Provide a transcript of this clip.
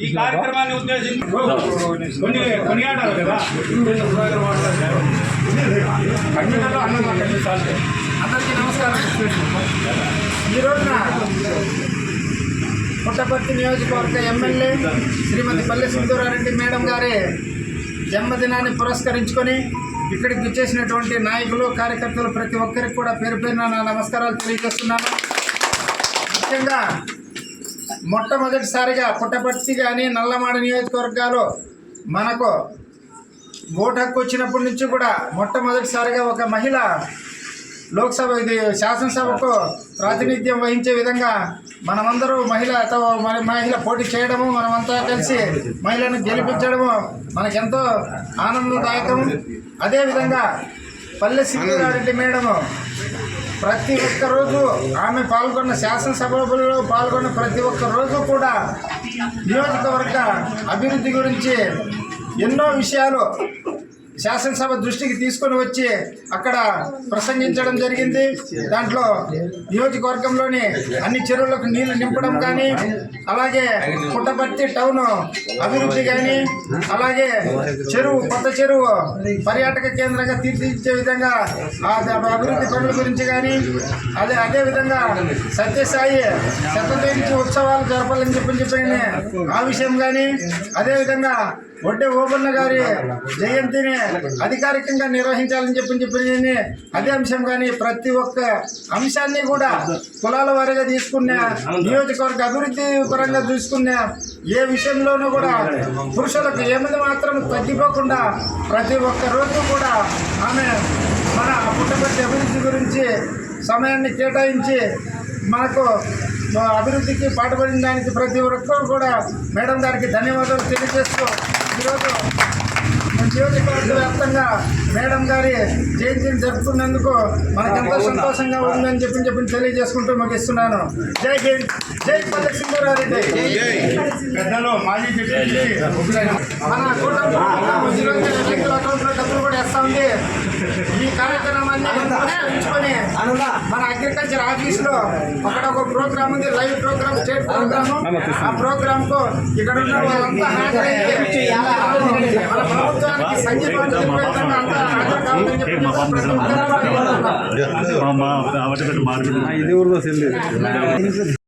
ఈ కార్యక్రమాన్ని ఉద్దేశించి కొన్ని కొనియాడాలి కదా? అన్నం అందరికీ నమస్కారం. ఈ పుట్టపర్తి నియోజకవర్గ ఎమ్మెల్యే శ్రీమతి పల్లె సింధూరారెడ్డి మేడం గారి జన్మదినాన్ని పురస్కరించుకొని ఇక్కడికి విచ్చేసినటువంటి నాయకులు కార్యకర్తలు ప్రతి ఒక్కరికి కూడా పేరు పేరున నా నమస్కారాలు తెలియజేస్తున్నాను. ముఖ్యంగా మొట్టమొదటిసారిగా పుట్టపర్తి కానీ నల్లమాడ నియోజకవర్గాలు మనకు ఓటు హక్కు వచ్చినప్పటి నుంచి కూడా మొట్టమొదటిసారిగా ఒక మహిళ లోక్సభ ఇది శాసనసభకు ప్రాతినిధ్యం వహించే విధంగా మనమందరూ మహిళతో మన మహిళ పోటీ చేయడము మనమంతా కలిసి మహిళను గెలిపించడము మనకెంతో ఆనందదాయకం అదేవిధంగా పల్లె సింగారెడ్డి మేడము ప్రతి ఒక్క రోజు ఆమె పాల్గొన్న శాసనసభలో పాల్గొన్న ప్రతి ఒక్క రోజు కూడా నియోజకవర్గ అభివృద్ధి గురించి ఎన్నో విషయాలు శాసనసభ దృష్టికి తీసుకొని వచ్చి అక్కడ ప్రసంగించడం జరిగింది. దాంట్లో నియోజకవర్గంలోని అన్ని చెరువులకు నీళ్ళు నింపడం కానీ అలాగే పుట్టపర్తి టౌన్ అభివృద్ధి కానీ అలాగే చెరువు కొత్త చెరువు పర్యాటక కేంద్రంగా తీర్చిదిద్దే విధంగా అభివృద్ధి పనుల గురించి కానీ అదే అదేవిధంగా సత్యసాయి శతజయంతి ఉత్సవాలు జరపాలని చెప్పని చెప్పిన ఆ విషయం కానీ అదేవిధంగా ఒడ్డే ఓబన్న గారి జయంతిని అధికారికంగా నిర్వహించాలని చెప్పి చెప్పి అదే అంశం కానీ ప్రతి ఒక్క అంశాన్ని కూడా కులాల వారీగా తీసుకున్న నియోజకవర్గ అభివృద్ధి పరంగా చూసుకున్న ఏ విషయంలోనూ కూడా పురుషులకు ఏమిది మాత్రం తగ్గిపోకుండా ప్రతి ఒక్క రోజు కూడా ఆమె మన పుట్టపర్తి అభివృద్ధి గురించి సమయాన్ని కేటాయించి మనకు అభివృద్ధికి పాటుపడిన దానికి ప్రతి ఒక్కరు కూడా మేడం గారికి ధన్యవాదాలు తెలియజేస్తూ ఈరోజు వ్యాప్తంగా మేడం గారి జయంతిని జరుపుకున్నందుకు మనకెంతో సంతోషంగా ఉందని చెప్పి చెప్పి తెలియజేసుకుంటూ ముగిస్తున్నాను జై హింద్. జై పల్లె సింధూరారెడ్డి పెద్దలు మాజీ డిప్యూటీ మన కూటమి డబ్బులు కూడా వేస్తా ఉంది. ఈ కార్యక్రమాన్ని మన అగ్రికల్చర్ ఆఫీస్లో అక్కడ ఒక ప్రోగ్రామ్ ఉంది లైవ్ ప్రోగ్రామ్ స్టేట్ ప్రోగ్రామ్ ఆ ప్రోగ్రామ్కు ఇక్కడ ఉన్న వాళ్ళంతా మన ప్రభుత్వానికి అంతా హాజరు కావాలని చెప్పి ఇది ఊరిలో సెల్లు